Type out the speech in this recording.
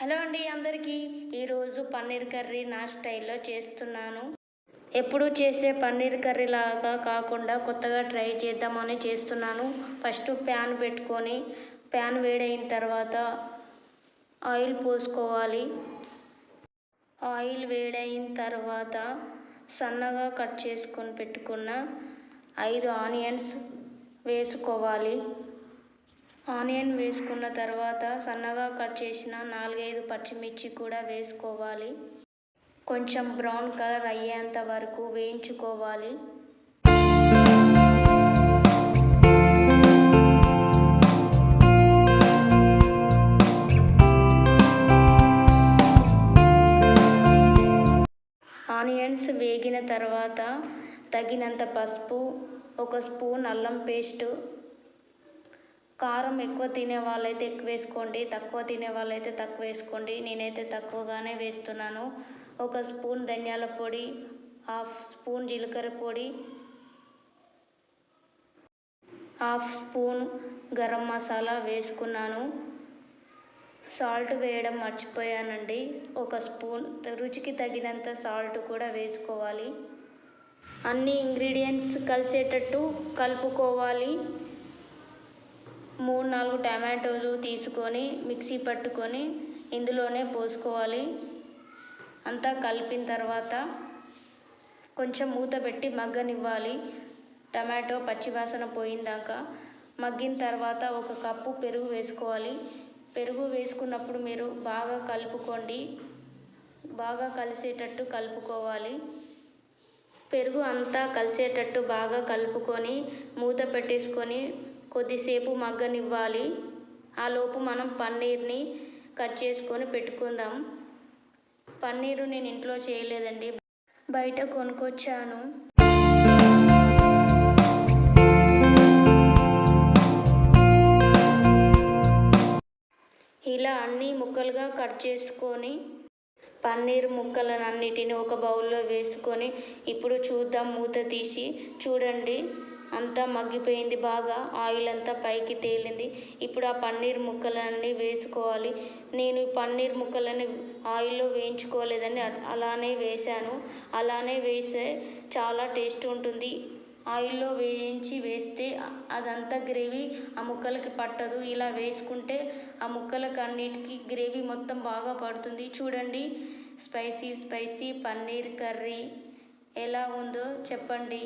Hello అండి అందరికీ. ఈరోజు పన్నీర్ కర్రీ నా స్టైల్లో చేస్తున్నాను. ఎప్పుడు చేసే పన్నీర్ కర్రీ లాగా కాకుండా కొత్తగా ట్రై చేద్దామని చేస్తున్నాను. ఫస్ట్ ప్యాన్ పెట్టుకొని ప్యాన్ వేడైన తర్వాత ఆయిల్ పోసుకోవాలి. ఆయిల్ వేడైన తర్వాత సన్నగా కట్ చేసుకొని పెట్టుకున్న ఐదు ఆనియన్స్ వేసుకోవాలి. ఆనియన్ వేసుకున్న తర్వాత సన్నగా కట్ చేసిన నాలుగైదు పచ్చిమిర్చి కూడా వేసుకోవాలి. కొంచెం బ్రౌన్ కలర్ అయ్యేంత వరకు వేయించుకోవాలి. ఆనియన్స్ వేగిన తర్వాత తగినంత పసుపు ఒక స్పూన్ అల్లం పేస్టు కారం ఎక్కువ తినే వాళ్ళైతే ఎక్కువ వేసుకోండి తక్కువ తినే వాళ్ళైతే తక్కువ వేసుకోండి. నేనైతే తక్కువగానే వేస్తున్నాను. ఒక స్పూన్ ధనియాల పొడి హాఫ్ స్పూన్ జీలకర్ర పొడి హాఫ్ స్పూన్ గరం మసాలా వేసుకున్నాను. సాల్ట్ వేయడం మర్చిపోయానండి. ఒక స్పూన్ రుచికి తగినంత సాల్ట్ కూడా వేసుకోవాలి. అన్ని ఇంగ్రీడియంట్స్ కలిసేటట్టు కలుపుకోవాలి. మూడు నాలుగు టమాటోలు తీసుకొని మిక్సీ పట్టుకొని ఇందులోనే పోసుకోవాలి. అంతా కలిపిన తర్వాత కొంచెం మూత పెట్టి మగ్గనివ్వాలి. టమాటో పచ్చివాసన పోయిందాక మగ్గిన తర్వాత ఒక కప్పు పెరుగు వేసుకోవాలి. పెరుగు వేసుకున్నప్పుడు మీరు బాగా కలుపుకోండి. బాగా కలిసేటట్టు కలుపుకోవాలి. పెరుగు అంతా కలిసేటట్టు బాగా కలుపుకొని మూత పెట్టేసుకొని కొద్దిసేపు మగ్గనివ్వాలి. ఆలోపు మనం పన్నీర్ని కట్ చేసుకొని పెట్టుకుందాం. పన్నీరు నేను ఇంట్లో చేయలేదండి. బయట కొనుక్కొచ్చాను. ఇలా అన్ని ముక్కలుగా కట్ చేసుకొని పన్నీర్ ముక్కలన్నిటిని ఒక బౌల్లో వేసుకొని ఇప్పుడు చూద్దాం మూత తీసి. చూడండి. అంతా మగ్గిపోయింది బాగా. ఆయిల్ అంతా పైకి తేలింది. ఇప్పుడు ఆ పన్నీర్ ముక్కలన్నీ వేసుకోవాలి. నేను పన్నీర్ ముక్కలని ఆయిల్లో వేయించుకోలేదని అలానే వేశాను. అలానే వేస్తే చాలా టేస్ట్ ఉంటుంది. ఆయిల్లో వేయించి వేస్తే అదంతా గ్రేవీ ఆ ముక్కలకి పట్టదు. ఇలా వేసుకుంటే ఆ ముక్కలకి అన్నిటికీ గ్రేవీ మొత్తం బాగా పడుతుంది. చూడండి స్పైసీ స్పైసీ పన్నీర్ కర్రీ ఎలా ఉందో చెప్పండి.